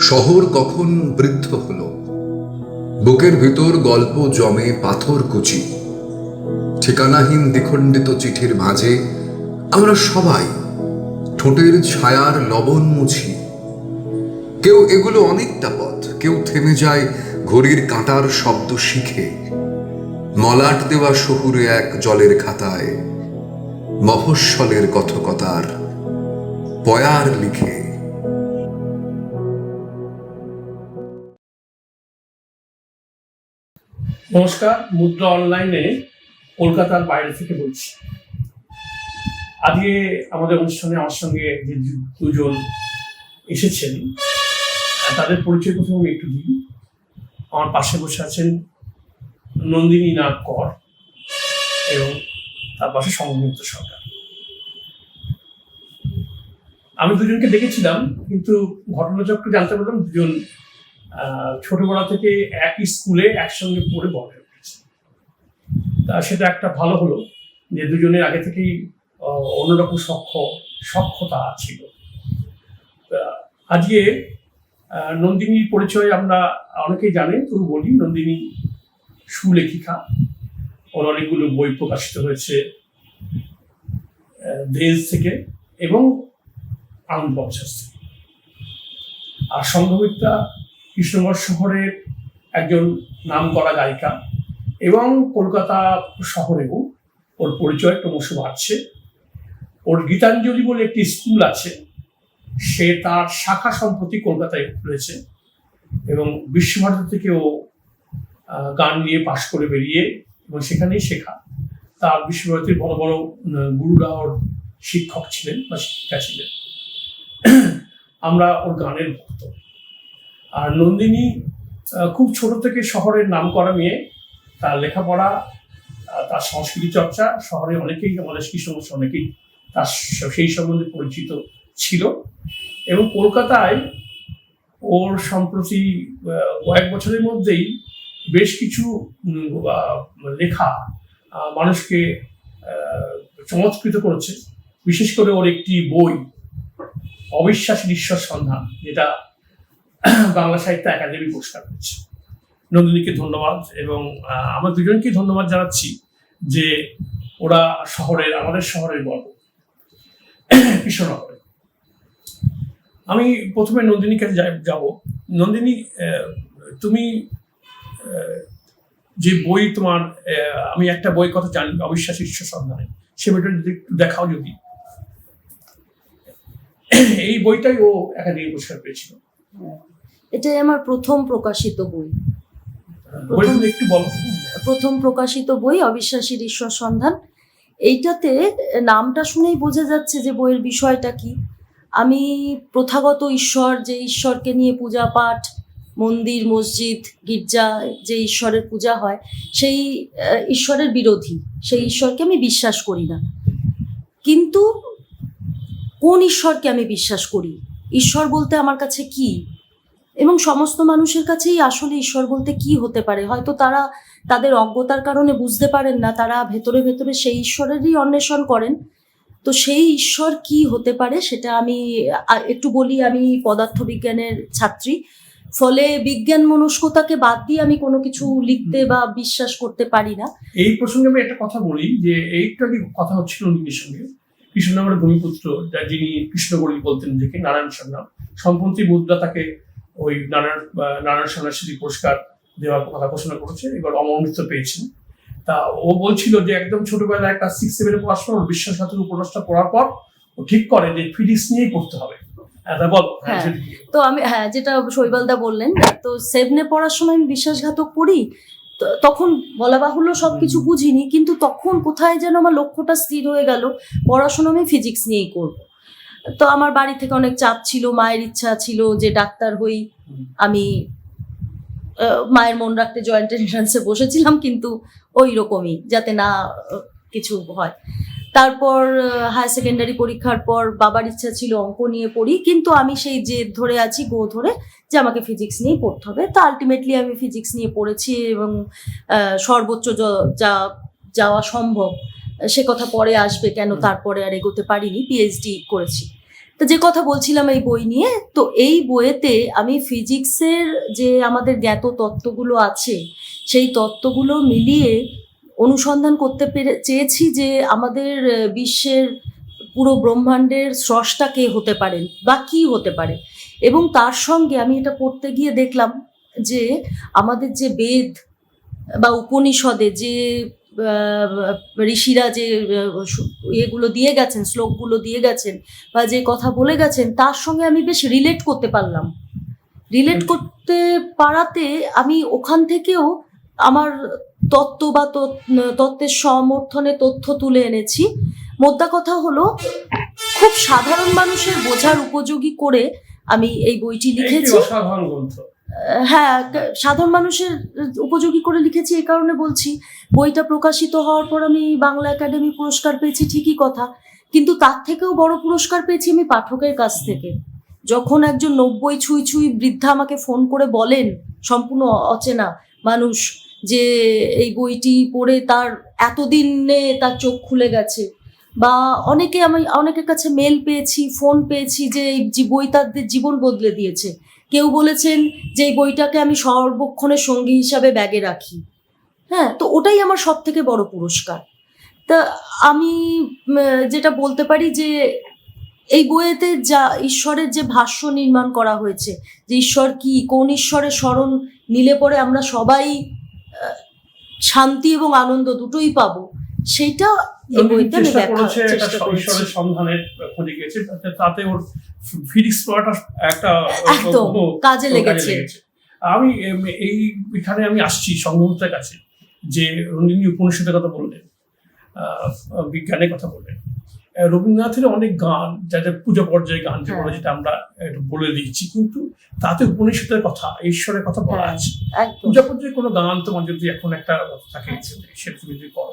শহর কখন বৃদ্ধ হলো? বুকের ভিতর গল্প জমে পাথর কুচি। ঠিকানাহীন দ্বিখণ্ডিত চিঠির মাঝে আমরা সবাই ঠোঁটের ছায়ার লবণ মুছি। কেউ এগুলো অনেকটা পথ, কেউ থেমে যায় ঘড়ির কাঁটার শব্দ শিখে। মলাট দেওয়া শহুরে এক জলের খাতায় মফস্বলের কথকতার পয়ার লিখে। নমস্কার, মুদ্রা অনলাইনে কলকাতার বাইরে থেকে বলছি। আজকে আমাদের অনুষ্ঠানে আমার সঙ্গে যে দুজন এসেছেন তাদের পরিচয় প্রথমে একটু দিই। আমার পাশে বসে আছেন নন্দিনী নাগ কর এবং তার পাশে সংযুক্ত সরকার। আমি দুজনকে দেখেছিলাম, কিন্তু ঘটনাচক্রে জানতে পারলাম দুজন ছোটবেলা থেকে একই স্কুলে একসঙ্গে পড়ে বড় উঠেছে। তা সেটা একটা ভালো হলো যে দুজনের আগে থেকেই অন্যরকম সক্ষ, সক্ষতা ছিল। আজকে নন্দিনীর পরিচয় আমরা অনেকেই জানেন, তবু বলি নন্দিনী সুলেখিকা। ওর অনেকগুলো বই প্রকাশিত হয়েছে দেশ থেকে এবং আনন্দ থেকে। আর সংঘমিত্রা কৃষ্ণগড় শহরের একজন নামকরা গায়িকা এবং কলকাতা শহরেও ওর পরিচয় ক্রমশ বাড়ছে। ওর গীতাঞ্জলি বলে একটি স্কুল আছে, সে তার শাখা সম্প্রতি কলকাতায় খুলেছে এবং বিশ্বভারতী থেকে ও গান নিয়ে পাশ করে বেরিয়ে এবং সেখানেই শেখা। তার বিশ্বভারতীর বড় বড় গুরুরা ওর শিক্ষক ছিলেন বা শিক্ষিকা ছিলেন। আমরা ওর গানের ভক্ত। আর নন্দিনী খুব ছোট থেকে শহরের নাম করা মেয়ে। তার লেখাপড়া তার সংস্কৃতি চর্চা শহরে অনেকেই আমাদের কৃষ্ণবংশ অনেকেই তার সেই সম্বন্ধে পরিচিত ছিল। এবং কলকাতায় ওর সম্প্রতি কয়েক বছরের মধ্যেই বেশ কিছু লেখা মানুষকে চমৎকৃত করেছে। বিশেষ করে ওর একটি বই, অবিশ্বাসী ঈশ্বর সন্ধান, যেটা বাংলা সাহিত্য একাডেমি পুরস্কার পেয়েছে। নন্দিনীকে ধন্যবাদ এবং আমার দুজনকেই ধন্যবাদ জানাচ্ছি যে ওরা শহরের, আমাদের শহরের গর্ব। কৃষ্ণনগরে। আমি প্রথমে নন্দিনীর কাছে যাব। নন্দিনী তুমি যে বই তোমার আমি একটা বই কথা জানি, অবিশ্বাসী ঈশ্বর সন্ধানে। সে বইটা যদি একটু দেখাও যদি। এই বইটাই ও একাডেমি পুরস্কার পেয়েছিল। এটাই আমার প্রথম প্রকাশিত বই। বইটা একটু বলো। প্রথম প্রকাশিত বই অবিশ্বাসীর ঈশ্বর সন্ধান। এইটাতে নামটা শুনেই বোঝা যাচ্ছে যে বইয়ের বিষয়টা কি। আমি প্রথাগত ঈশ্বর যে ঈশ্বরকে নিয়ে পূজা পাঠ মন্দির মসজিদ গির্জা যে ঈশ্বরের পূজা হয় সেই ঈশ্বরের বিরোধী। সেই ঈশ্বরকে আমি বিশ্বাস করি না। কিন্তু কোন ঈশ্বরকে আমি বিশ্বাস করি? ঈশ্বর বলতে আমার কাছে কি? এবং সমস্ত মানুষের কাছেই আসলে ঈশ্বর বলতে কি হতে পারে? হয়তো তারা তাদের অজ্ঞতার কারণে বুঝতে পারেন না, তারা ভেতরে ভেতরে সেই ঈশ্বরেরই অন্বেষণ করেন। তো সেই ঈশ্বর কি হতে পারে সেটা আমি একটু বলি, আমি পদার্থবিজ্ঞানের ছাত্রী। ফলে বিজ্ঞান মনস্কতাকে বাদ দিয়ে আমি কোনো কিছু লিখতে বা বিশ্বাস করতে পারি না। এই প্রসঙ্গে আমি একটা কথা বলি, যে এইটা কথা হচ্ছিল নন্দীর সঙ্গে। কৃষ্ণনগরের ভূমিপুত্র যা যিনি কৃষ্ণগড়ি বলতেন নিজেকে নারায়ণ সান্যাল সম্প্রতি মুদ্রা তাকে ওই নারায়ণ নারায়ণ সন্ন্যাসী পুরস্কার দেওয়ার কথা ঘোষণা করেছে এবার অমৃত পেয়েছেন তা ও বলছিল যে একদম ছোটবেলায় একটা সিক্স সেভেনে পড়াশোনা বিশ্বাসঘাতক উপন্যাসটা পড়ার পর ও ঠিক করে যে ফিজিক্স নিয়েই পড়তে হবে। হ্যাঁ, তা হ্যাঁ, হ্যাঁ। তো আমি হ্যাঁ যেটা শৈবালদা বললেন তো সেভনে পড়ার সময় আমি বিশ্বাসঘাতক পড়ি তখন বলা বাহুল্য সব কিছু বুঝিনি কিন্তু তখন কোথায় যেন আমার লক্ষ্যটা স্থির হয়ে গেল পড়াশোনা আমি ফিজিক্স নিয়েই করব। তো আমার বাড়ি থেকে অনেক চাপ ছিল মায়ের ইচ্ছা ছিল যে ডাক্তার হই। আমি মায়ের মন রাখতে জয়েন্ট এন্ট্রান্সে বসেছিলাম কিন্তু ওই রকমই যাতে না কিছু হয়। তারপর হায়ার সেকেন্ডারি পরীক্ষার পর বাবার ইচ্ছা ছিল অঙ্ক নিয়ে পড়ি কিন্তু আমি সেই জেদ ধরে আছি গো ধরে যে আমাকে ফিজিক্স নিয়ে পড়তে হবে। তো আলটিমেটলি আমি ফিজিক্স নিয়ে পড়েছি এবং সর্বোচ্চ য- যা যাওয়া সম্ভব সে কথা পরে আসবে কেন তারপরে আর এগোতে পারিনি পিএইচডি করেছি। তো যে কথা বলছিলাম এই বই নিয়ে, তো এই বইয়েতে আমি ফিজিক্সের যে আমাদের জ্ঞাত তত্ত্বগুলো আছে, সেই তত্ত্বগুলো মিলিয়ে অনুসন্ধান করতে পেরে, চেয়েছি যে আমাদের বিশ্বের পুরো ব্রহ্মাণ্ডের স্রষ্টা কে হতে পারেন বা কি হতে পারে। এবং তার সঙ্গে আমি এটা পড়তে গিয়ে দেখলাম যে আমাদের যে বেদ বা উপনিষদে যে ঋষিরা যে ইয়েগুলো দিয়ে গেছেন শ্লোকগুলো দিয়ে গেছেন বা যে কথা বলে গেছেন তার সঙ্গে আমি বেশ রিলেট করতে পারলাম। রিলেট করতে পারাতে আমি ওখান থেকেও আমার তত্ত্ব বা তত্ত্বের সমর্থনে তথ্য তুলে এনেছি। মোদ্দা কথা হলো খুব সাধারণ মানুষের বোঝার উপযোগী করে আমি এই বইটি লিখেছি। অসাধারণ গ্রন্থ। হ্যাঁ সাধারণ মানুষের উপযোগী করে লিখেছি এই কারণে বলছি। বইটা প্রকাশিত হওয়ার পর আমি বাংলা একাডেমি পুরস্কার পেয়েছি ঠিকই কথা। কিন্তু তার থেকেও বড় পুরস্কার পেয়েছি আমি পাঠকের কাছ থেকে। যখন একজন নব্বই ছুঁই ছুঁই বৃদ্ধা আমাকে ফোন করে বলেন, সম্পূর্ণ অচেনা মানুষ, যে এই বইটি পড়ে তার এতদিনে তার চোখ খুলে গেছে। বা অনেকে আমি, অনেকের কাছে মেল পেয়েছি ফোন পেয়েছি যে এই বই তাদের জীবন বদলে দিয়েছে। কেউ বলেছেন যে এই বইটাকে আমি সর্বক্ষণের সঙ্গী হিসাবে ব্যাগে রাখি। হ্যাঁ তো ওটাই আমার সব থেকে বড় পুরস্কার। তা আমি যেটা বলতে পারি যে এই বইয়েতে যা ঈশ্বরের যে ভাষ্য নির্মাণ করা হয়েছে যে ঈশ্বর কি কোন ঈশ্বরের স্মরণ নিলে পরে আমরা সবাই শান্তি এবং আনন্দ দুটোই পাবো সেইটা এই বইতে আমি ব্যাখ্যা চেষ্টা করেছি। সন্ধানের খোঁজে গেছে তাতে ওর ফিজিক্স পড়াটা একটা কাজে লেগেছে। আমি এই এখানে আমি আসছি সংঘমিত্রের কাছে যে রঞ্জিনী উপনিষদের কথা বললেন আহ, বিজ্ঞানের কথা বললেন। রবীন্দ্রনাথের অনেক গান যাদের পূজা পর্যায়ে গান যেগুলো হ্যাঁ। যেটা আমরা বলে দিচ্ছি কিন্তু তাতে উপনিষদের কথা ঈশ্বরের কথা বলা হ্যাঁ। আছে। পূজা পর্যায়ে কোনো গান তোমার যদি এখন একটা থাকে সেটা তুমি যদি করো।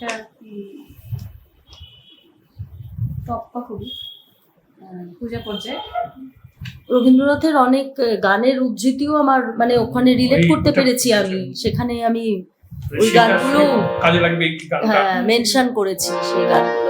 এটা টপ্পা করি আহ, পূজা পর্যায়ে। রবীন্দ্রনাথের অনেক গানের উদ্ধৃতিও আমার মানে ওখানে রিলেট করতে পেরেছি আমি। সেখানে আমি ওই গানগুলো- কাজে লাগবে হ্যাঁ মেনশন করেছি সেই গানগুলো।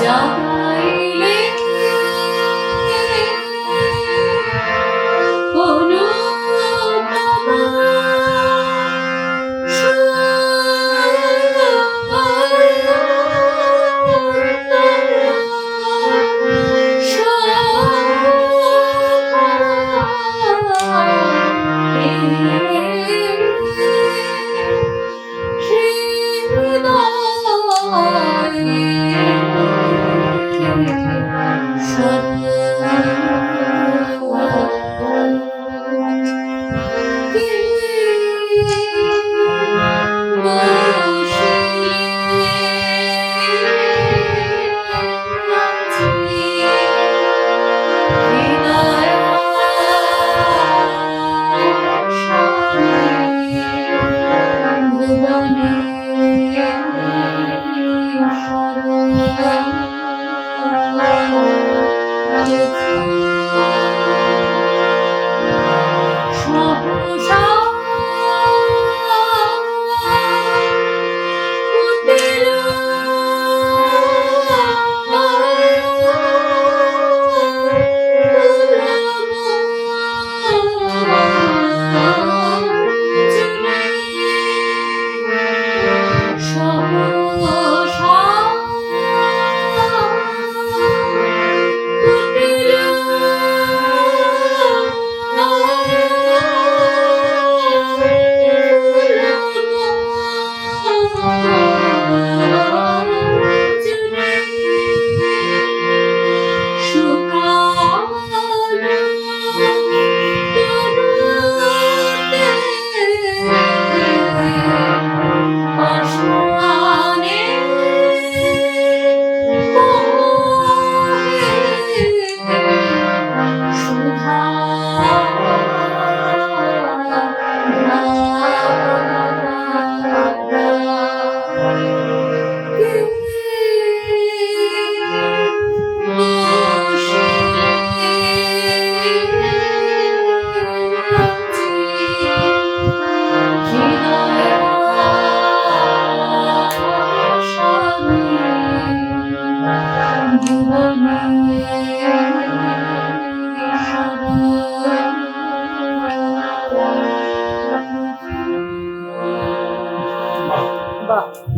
যাইলে Hidayah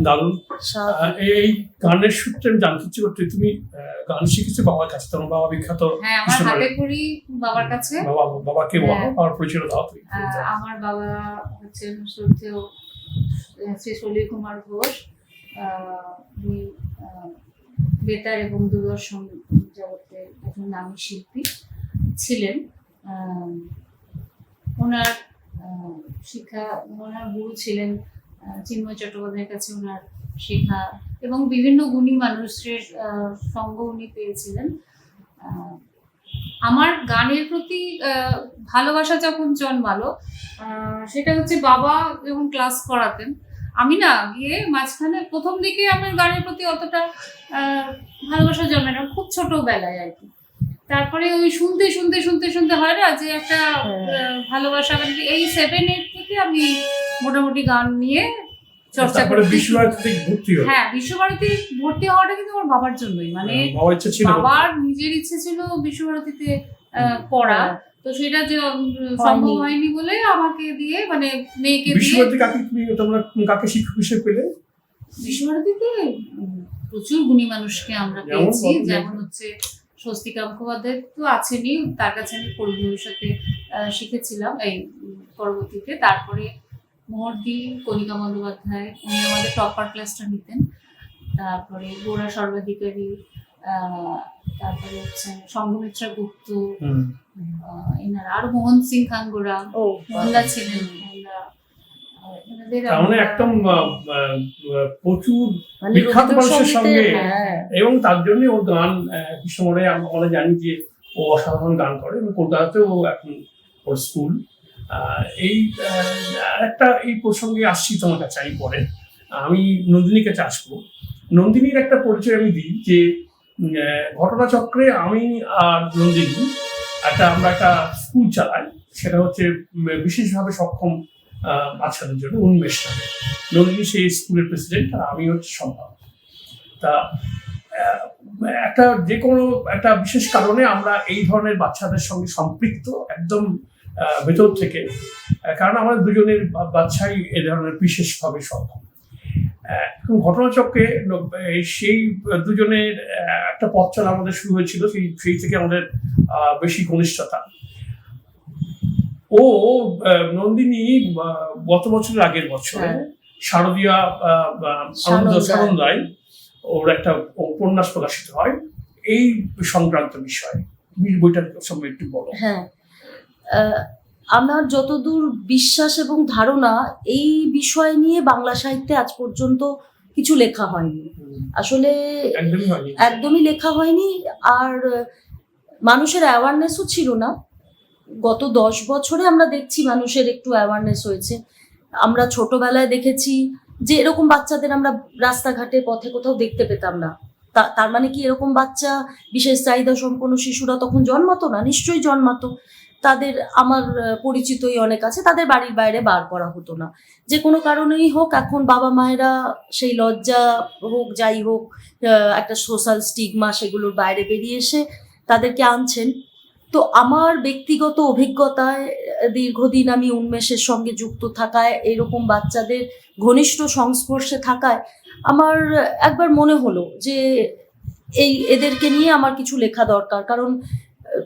দারুণ। এই- গানের সূত্রে আমি জানতে ইচ্ছে করতে তুমি গান শিখেছো বাবার কাছে তোমার বাবা বিখ্যাত হ্যাঁ আমার হাতে করি বাবার কাছে। বাবা বাবাকে বলো হ্যাঁ। পরিচয় দাও তুমি আমার বাবা শ্রদ্ধেয় শ্রী সলিল কুমার ঘোষ। উনি বেতার এবং দূরদর্শন জগতের একজন নামী শিল্পী ছিলেন। আহ, ওনার শিক্ষা ওনার গুরু ছিলেন চিন্ময় চট্টোপাধ্যায়ের কাছে ওনার শেখা এবং বিভিন্ন গুণী মানুষের সঙ্গ উনি পেয়েছিলেন। আমার গানের প্রতি ভালোবাসা যখন জন্মালো সেটা হচ্ছে বাবা যখন ক্লাস করাতেন আমি না গিয়ে মাঝখানে প্রথম দিকে আমার গানের প্রতি অতটা ভালোবাসা জন্মে না খুব ছোটবেলায় আর কি। তারপরে ওই শুনতে শুনতে শুনতে শুনতে হয় না যে একটা ভালোবাসা মানে এই সেভেন এইট থেকে আমি মোটামুটি গান নিয়ে চর্চা করে করতে। বিশ্বভারতী ভর্তি হলো। হ্যাঁ বিশ্বভারতী ভর্তি হওয়াটা কিন্তু আমার বাবার জন্যই। মানে বাবার ইচ্ছা ছিল বাবার নিজের ইচ্ছে ছিল বিশ্বভারতীতে আহ, পড়া তো সেটা যে সম্ভব হয়নি বলে আমাকে দিয়ে মানে মেয়েকে দিয়ে বিশ্বভারতী কাকে তুমি তোমরা কাকে শিক্ষক হিসেবে পেলে? বিশ্বভারতীতে প্রচুর গুণী মানুষকে আমরা পেয়েছি যেমন হচ্ছে স্বস্তিকা মুখোপাধ্যায় তো আছেনই তার কাছে আমি পরি ভবিষ্যতে আহ, শিখেছিলাম এই পরবর্তীতে। তারপরে মোহর্দি কণিকা বন্দ্যোপাধ্যায় উনি আমাদের টপার ক্লাসটা নিতেন। তারপরে গোড়া সর্বাধিকারী আহ, তারপরে হচ্ছে সংঘমিত্রা গুপ্ত এনারা আরও মোহন সিং খাঙ্গুরা ও মোহনদা ছিলেন তার মানে একদম প্রচুর মানে বিখ্যাত মানুষের সঙ্গে। হ্যাঁ। এবং তার জন্য গান আমরা জানি যে ও অসাধারণ গান করে এবং কলকাতাতেও এখন ওর স্কুল। এই একটা এই প্রসঙ্গে আসছি তোমার কাছে আমি পরে। আমি নন্দিনীর কাছে আসব নন্দিনীর একটা পরিচয় আমি দিই যে ঘটনাচক্রে আমি আর নন্দিনী একটা, আমরা একটা স্কুল চালাই। সেটা হচ্ছে বিশেষভাবে সক্ষম বাচ্চাদের জন্য উন্মেষ নামে। নন্দিনী সেই স্কুলের প্রেসিডেন্ট আর আমি হচ্ছে সম্পাদক। তা একটা যে কোনো, একটা বিশেষ কারণে আমরা এই ধরনের বাচ্চাদের সঙ্গে সম্পৃক্ত, একদম ভেতর থেকে। কারণ আমাদের দুজনের বাচ্চাই এ ধরনের বিশেষভাবে সক্ষম। ঘটনাচক্রে সেই দুজনের একটা পথ চলা আমাদের শুরু হয়েছিল সেই সেই থেকে আমাদের বেশি ঘনিষ্ঠতা। ও নন্দিনী গত বছরের আগের বছর হ্যাঁ। শারদীয়া আনন্দ সানন্দায়। ওর একটা উপন্যাস প্রকাশিত হয় এই সংক্রান্ত বিষয়। বইটার সম্বন্ধে একটু বলো। হ্যাঁ। আমার যতদূর বিশ্বাস এবং ধারণা এই বিষয় নিয়ে বাংলা সাহিত্যে আজ পর্যন্ত কিছু লেখা হয়নি। আসলে একদমই লেখা হয়নি। আর মানুষের অ্যাওয়ারনেসও ছিল না। গত দশ বছরে আমরা দেখছি মানুষের একটু অ্যাওয়ারনেস হয়েছে। আমরা ছোটবেলায় দেখেছি যে এরকম বাচ্চাদের আমরা রাস্তাঘাটে পথে কোথাও দেখতে পেতাম না। তা- তার মানে কি এরকম বাচ্চা বিশেষ চাহিদা সম্পন্ন শিশুরা তখন জন্মাতো না? নিশ্চয়ই জন্মাতো। তাদের আমার পরিচিতই অনেক আছে, তাদের বাড়ির বাইরে বার করা হতো না। যে কোনো কারণেই হোক, এখন বাবা মায়েরা সেই লজ্জা হোক, যাই হোক একটা সোশ্যাল স্টিগমা সেগুলোর বাইরে বেরিয়ে এসে তাদেরকে আনছেন। তো আমার ব্যক্তিগত অভিজ্ঞতায় দীর্ঘদিন আমি উন্মেষের সঙ্গে যুক্ত থাকায়, এরকম বাচ্চাদের ঘনিষ্ঠ সংস্পর্শে থাকায় আমার একবার মনে হলো যে এই এদেরকে নিয়ে আমার কিছু লেখা দরকার। কারণ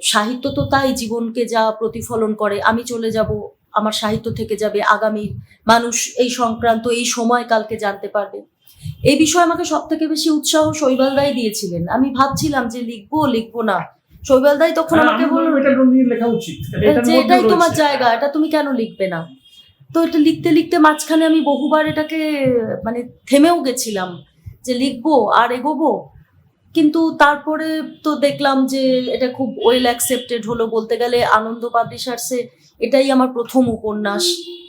সাহিত্য তো তাই জীবনকে যা প্রতিফলন করে আমি চলে যাব আমার সাহিত্য থেকে যাবে আগামী মানুষ এই সংক্রান্ত এই সময়কালকে জানতে পারবে। এই বিষয়ে আমাকে সব থেকে বেশি উৎসাহ শৈবাল দাই দিয়েছিলেন। আমি ভাবছিলাম যে লিখব লিখব না। শৈবাল দাই তখন হ্যাঁ, আমাকে বলল যে এটাই তোমার জায়গা এটা তুমি কেন লিখবে না? তো এটা লিখতে লিখতে মাঝখানে আমি বহুবার এটাকে মানে থেমেও গেছিলাম যে লিখব আর এগোবো। কিন্তু তারপরে তো দেখলাম যে এটা খুব ওয়েল অ্যাকসেপ্টেড হলো বলতে গেলে। আনন্দ পাবলিশার্সে এটাই আমার প্রথম উপন্যাস।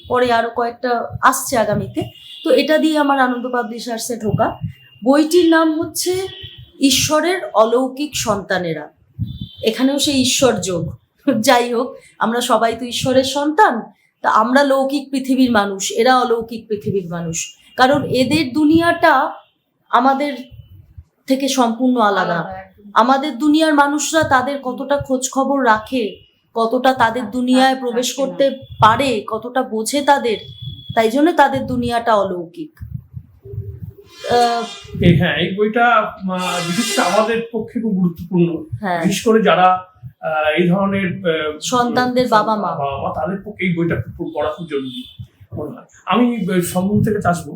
পরে আরও কয়েকটা আসছে আগামীতে। তো এটা দিয়ে আমার আনন্দ পাবলিশার্সে ঢোকা। বইটির নাম হচ্ছে ঈশ্বরের অলৌকিক সন্তানেরা। এখানেও সেই ঈশ্বর যোগ। যাই হোক, আমরা সবাই তো ঈশ্বরের সন্তান। তা আমরা লৌকিক পৃথিবীর মানুষ, এরা অলৌকিক পৃথিবীর মানুষ। কারণ এদের দুনিয়াটা আমাদের থেকে সম্পূর্ণ আলাদা। আমাদের দুনিয়ার মানুষরা তাদের কতটা খোঁজ খবর রাখে কতটা তাদের দুনিয়ায় প্রবেশ করতে পারে কতটা বোঝে তাদের তাই জন্য তাদের দুনিয়াটা অলৌকিক। আহ, হ্যাঁ এই বইটা বিশেষ করে আমাদের পক্ষে খুব গুরুত্বপূর্ণ। হ্যাঁ। বিশেষ করে যারা এই ধরনের সন্তানদের বাবা মা। বাবা তাদের পক্ষে এই বইটা খুব পড়া খুব জরুরি। আমি সম্ভব থেকে আসব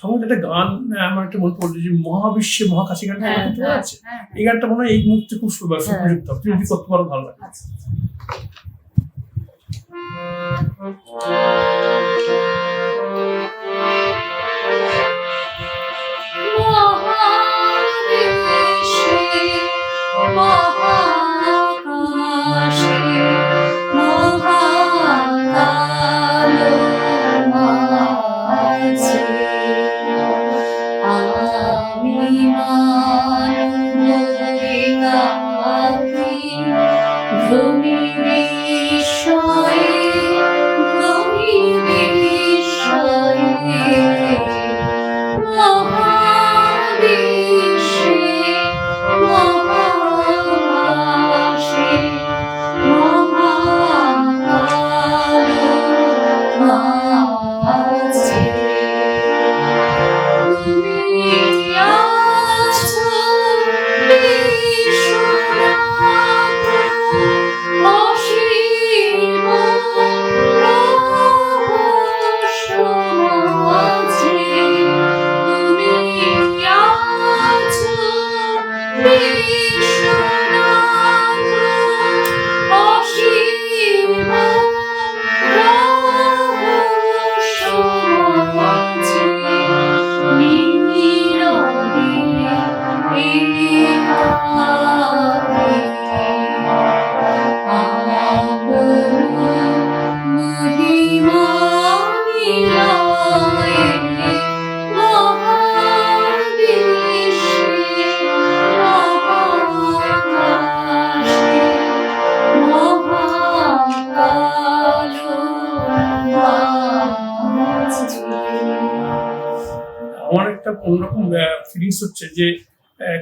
সম্ভবত একটা গান আমার একটা মনে পড়ল যে মহাবিশ্বে মহাকাশি গানটা হ্যাঁ হ্যাঁ আছে। হ্যাঁ এই গানটা মনে হয় এই মুহূর্তে খুব। উপযুক্ত তুমি যদি করতে পারো ভালো লাগে আচ্ছা মহাবিশ্বে মহাকাশে মহাবিশ্বে যে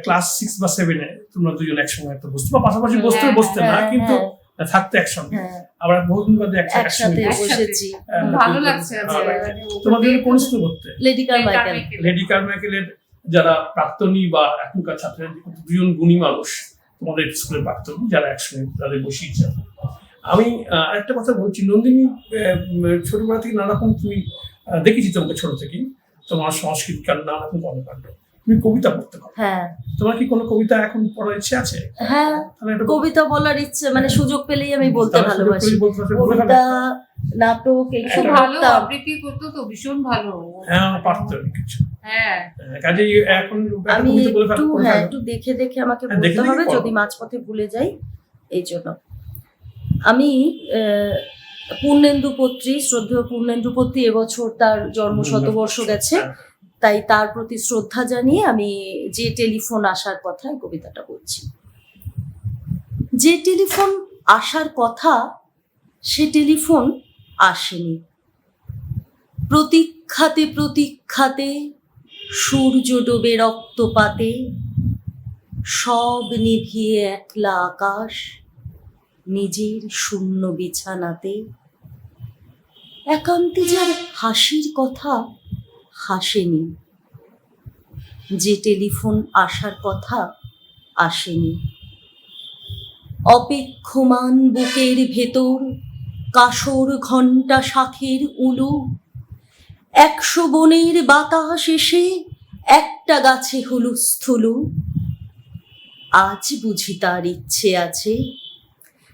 ক্লাস সিক্স বা সেভেনে তোমরা দুজন একসঙ্গে একটা বসতে বা পাশাপাশি বসতে হ্যাঁ, বসতে না হ্যাঁ, কিন্তু হ্যাঁ, থাকতে একসঙ্গে। আবার বহুদিন বাদে একসঙ্গে বসেছি। ভালো লাগছে। তোমাদের কোন স্কুলে পড়তে লেডি কারমাইকেল লেডি কারমাইকেলের যারা প্রাক্তনী বা এখনকার ছাত্ররা দুজন গুণী মানুষ তোমাদের স্কুলের প্রাক্তনী যারা একসঙ্গে তাদের বসিয়েছে আমি আরেকটা কথা বলছি নন্দিনী ছোটবেলা থেকে নানা রকম তুমি দেখেছি তোমাকে ছোট থেকেই। তোমার সংস্কৃত গান নানা রকম কর্মকাণ্ড। তুমি কবিতা পড়তে পারো। হ্যাঁ। তোমার কি কোনো কবিতা এখন পড়ার ইচ্ছে আছে? হ্যাঁ কবিতা বলার ইচ্ছে মানে সুযোগ পেলেই আমি বলতে ভালোবাসি। কবিতা নাটক এইসব ভালো আবৃত্তি করতো তো ভীষণ ভালো। হ্যাঁ পারতো কিছু। হ্যাঁ। হ্যাঁ, কাজেই এখন আমি একটু হ্যাঁ একটু দেখে দেখে আমাকে হ্যাঁ, বলতে হবে যদি মাঝপথে ভুলে যাই এই জন্য। আমি আহ, পূর্ণেন্দু পত্রী শ্রদ্ধেয় পূর্ণেন্দু পত্রী এবছর তার জন্ম শতবর্ষ গেছে। হ্যাঁ, তাই তার প্রতি শ্রদ্ধা জানিয়ে আমি যে টেলিফোন আসার কথা কবিতাটা বলছি। যে টেলিফোন আসার কথা, সে টেলিফোন আসেনি। প্রতীক্ষাতে প্রতীক্ষাতে, সূর্য ডোবে রক্তপাতে, সব নিভিয়ে একলা আকাশ, নিজের শূন্য বিছানাতে। একান্তে যার হাসির কথা হাসেনি। যে টেলিফোন আসার কথা আসেনি। অপেক্ষমান বুকের ভেতর কাসর ঘণ্টা শাখের উলু। একশো বনের বাতাস এসে একটা গাছে হুলুস্থুলু আজ বুঝি তার ইচ্ছে আছে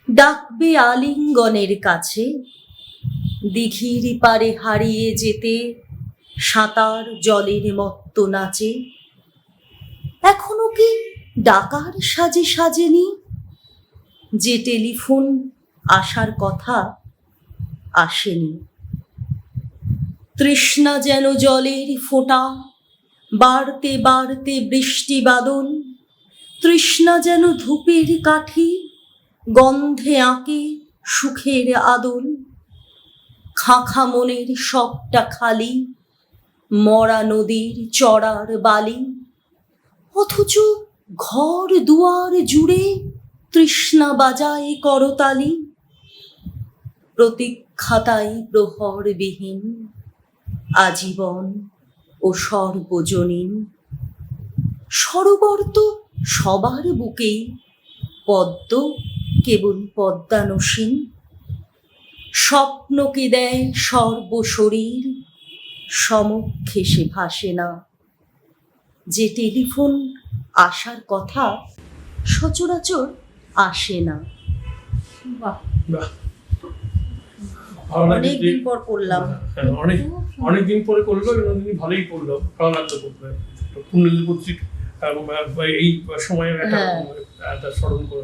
ডাকবে আলিঙ্গনের কাছে। দিঘির পারে হারিয়ে যেতে সাঁতার জলের মত্ত নাচে। এখনও কি ডাকার সাজে সাজেনি? যে টেলিফোন আসার কথা আসেনি। তৃষ্ণা যেন জলের ফোঁটা, বাড়তে বাড়তে বৃষ্টি বাদল। তৃষ্ণা যেন ধূপের কাঠি, গন্ধে আঁকে সুখের আদল। খাঁখা মনের সবটা খালি মরা নদীর চড়ার বালি, অথচ ঘর দুয়ার জুড়ে তৃষ্ণা বাজায় করতালি। প্রতীক্ষাতাই প্রহরবিহীন, আজীবন ও সর্বজনীন। সরোবর তো সবার বুকেই, পদ্ম কেবল পদ্মানসীন। স্বপ্নকে দেয় সর্বশরীর সমক্ষে সে ভাসে না। যে টেলিফোন আসার কথা সচরাচর আসে না। অনেকদিন পর করলাম। হ্যাঁ, অনেক অনেকদিন পরে করল বিনোদিনী ভালোই করল। ভালো লাগল করতে পত্রিক এই সময় একটা হ্যাঁ। স্মরণ করে।